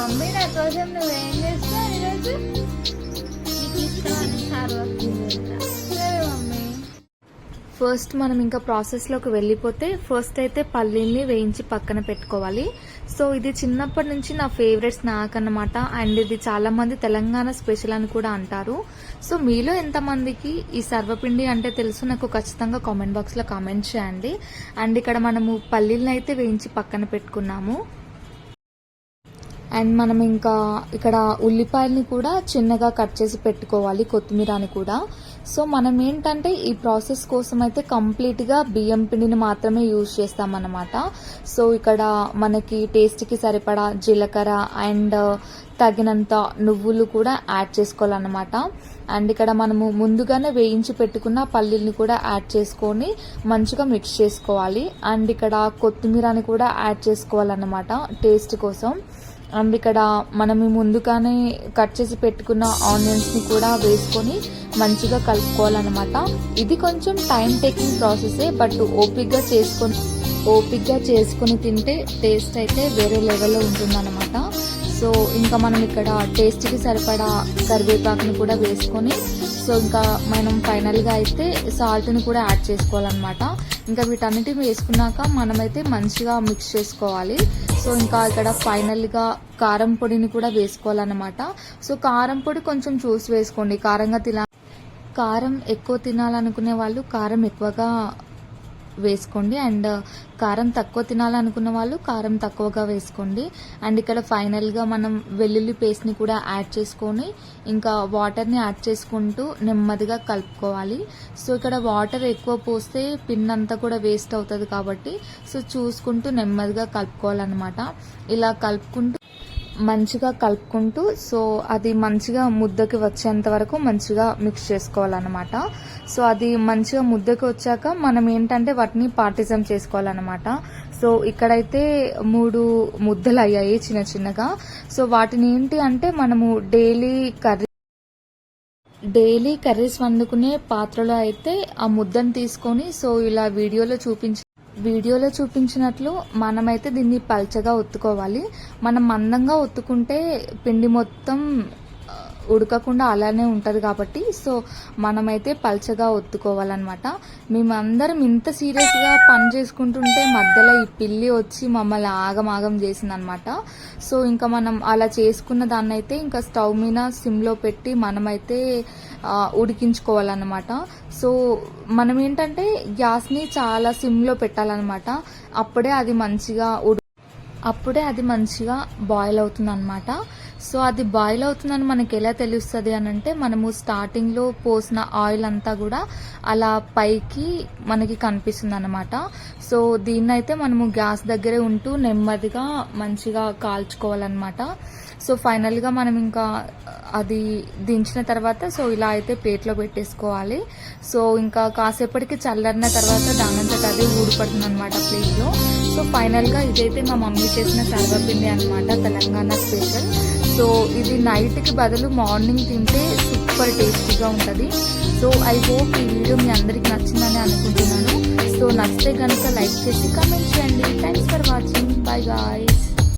Mummy నా కోసం నువ్వేం చేస్తావు ఈరోజు? ఫస్ట్ మనం ఇంకా ప్రాసెస్లోకి వెళ్ళిపోతే ఫస్ట్ అయితే పల్లీల్ని వేయించి పక్కన పెట్టుకోవాలి. సో ఇది చిన్నప్పటి నుంచి నా ఫేవరెట్ స్నాక్ అన్నమాట. అండ్ ఇది చాలామంది తెలంగాణ స్పెషల్ అని కూడా అంటారు. సో మీలో ఎంతమందికి ఈ సర్వపిండి అంటే తెలుసు? నాకు ఖచ్చితంగా కామెంట్ బాక్స్లో కామెంట్ చేయండి. అండ్ ఇక్కడ మనము పల్లీలను అయితే వేయించి పక్కన పెట్టుకున్నాము. అండ్ మనం ఇంకా ఇక్కడ ఉల్లిపాయల్ని కూడా చిన్నగా కట్ చేసి పెట్టుకోవాలి కొత్తిమీరని కూడా. సో మనం ఏంటంటే ఈ ప్రాసెస్ కోసం అయితే కంప్లీట్గా బియ్యం పిండిని మాత్రమే యూజ్ చేస్తామన్నమాట. సో ఇక్కడ మనకి టేస్ట్కి సరిపడా జీలకర్ర అండ్ తగినంత నువ్వులు కూడా యాడ్ చేసుకోవాలన్నమాట. అండ్ ఇక్కడ మనము ముందుగానే వేయించి పెట్టుకున్న పల్లీల్ని కూడా యాడ్ చేసుకొని మంచిగా మిక్స్ చేసుకోవాలి. అండ్ ఇక్కడ కొత్తిమీరని కూడా యాడ్ చేసుకోవాలన్నమాట టేస్ట్ కోసం. అండ్ ఇక్కడ మనం ముందుగానే కట్ చేసి పెట్టుకున్న ఆనియన్స్ని కూడా వేసుకొని మంచిగా కలుపుకోవాలన్నమాట. ఇది కొంచెం టైం టేకింగ్ ప్రాసెసే బట్ ఓపిక్గా చేసుకొని ఓపిక్గా చేసుకొని తింటే టేస్ట్ అయితే వేరే లెవెల్లో ఉంటుందన్నమాట. సో ఇంకా మనం ఇక్కడ టేస్ట్కి సరిపడా కరివేపాకుని కూడా వేసుకొని సో ఇంకా మనం ఫైనల్గా అయితే సాల్ట్ని కూడా యాడ్ చేసుకోవాలన్నమాట. ఇంకా వీటన్నిటి వేసుకున్నాక మనమైతే మంచిగా మిక్స్ చేసుకోవాలి. సో ఇంకా ఇక్కడ ఫైనల్గా కారం పొడిని కూడా వేసుకోవాలన్నమాట. సో కారం పొడి కొంచెం చూసి వేసుకోండి. కారంగా తిన కారం ఎక్కువ తినాలనుకునే వాళ్ళు కారం ఎక్కువగా వేసుకోండి. అండ్ కారం తక్కువ తినాలనుకున్న వాళ్ళు కారం తక్కువగా వేసుకోండి. అండ్ ఇక్కడ ఫైనల్గా మనం వెల్లుల్లి పేస్ట్ని కూడా యాడ్ చేసుకొని ఇంకా వాటర్ని యాడ్ చేసుకుంటూ నెమ్మదిగా కలుపుకోవాలి. సో ఇక్కడ వాటర్ ఎక్కువ పోస్తే పిన్ అంతా కూడా వేస్ట్ అవుతుంది కాబట్టి సో చూసుకుంటూ నెమ్మదిగా కలుపుకోవాలన్నమాట. ఇలా కలుపుకుంటూ మంచిగా కలుపుకుంటూ సో అది మంచిగా ముద్దకి వచ్చేంత వరకు మంచిగా మిక్స్ చేసుకోవాలన్నమాట. సో అది మంచిగా ముద్దకి వచ్చాక మనం ఏంటంటే వాటిని పార్టిజం చేసుకోవాలన్నమాట. సో ఇక్కడైతే మూడు ముద్దలు అయ్యాయి చిన్న చిన్నగా. సో వాటిని ఏంటి అంటే మనము డైలీ కర్రీ డైలీ కర్రీస్ వండుకునే పాత్రలో అయితే ఆ ముద్దను తీసుకొని సో ఇలా వీడియోలో చూపించి వీడియోలో చూపించినట్లు మనమైతే దీన్ని పల్చగా ఒత్తుకోవాలి. మనం మందంగా ఒత్తుకుంటే పిండి మొత్తం ఉడకకుండా అలానే ఉంటుంది కాబట్టి సో మనమైతే పల్చగా ఒత్తుకోవాలన్నమాట. మేమందరం ఇంత సీరియస్గా పని చేసుకుంటుంటే మధ్యలో ఈ పిల్లి వచ్చి మమ్మల్ని ఆగమాగం చేసిందనమాట సో ఇంకా మనం అలా చేసుకున్న దాన్ని అయితే ఇంకా స్టవ్ మీద సిమ్లో పెట్టి మనమైతే ఉడికించుకోవాలన్నమాట. సో మనం ఏంటంటే గ్యాస్ని చాలా సిమ్లో పెట్టాలన్నమాట. అప్పుడే అది మంచిగా ఉడు అప్పుడే అది మంచిగా బాయిల్ అవుతుంది అనమాట సో అది బాయిల్ అవుతుందని మనకి ఎలా తెలుస్తుంది అని అంటే మనము స్టార్టింగ్లో పోసిన ఆయిల్ అంతా కూడా అలా పైకి మనకి కనిపిస్తుంది అనమాట సో దీన్నైతే మనము గ్యాస్ దగ్గరే ఉంటూ నెమ్మదిగా మంచిగా కాల్చుకోవాలన్నమాట. సో ఫైనల్గా మనం ఇంకా అది దించిన తర్వాత సో ఇలా అయితే ప్లేట్లో పెట్టేసుకోవాలి. సో ఇంకా కాసేపటికి చల్లరిన తర్వాత దానంతట అదే ఊడిపడుతుంది అనమాట ప్లేట్లో. సో ఫైనల్గా ఇదైతే మా మమ్మీ చేసిన సర్వపిండి అనమాట తెలంగాణ స్పెషల్. సో ఇది నైట్కి బదులు మార్నింగ్ తింటే సూపర్ టేస్టీగా ఉంటుంది. సో ఐ హోప్ ఈ వీడియో మీ అందరికి నచ్చిందని అనుకుంటున్నాను. సో నచ్చితే కనుక లైక్ చేసి కామెంట్ చేయండి. Thanks for watching bye guys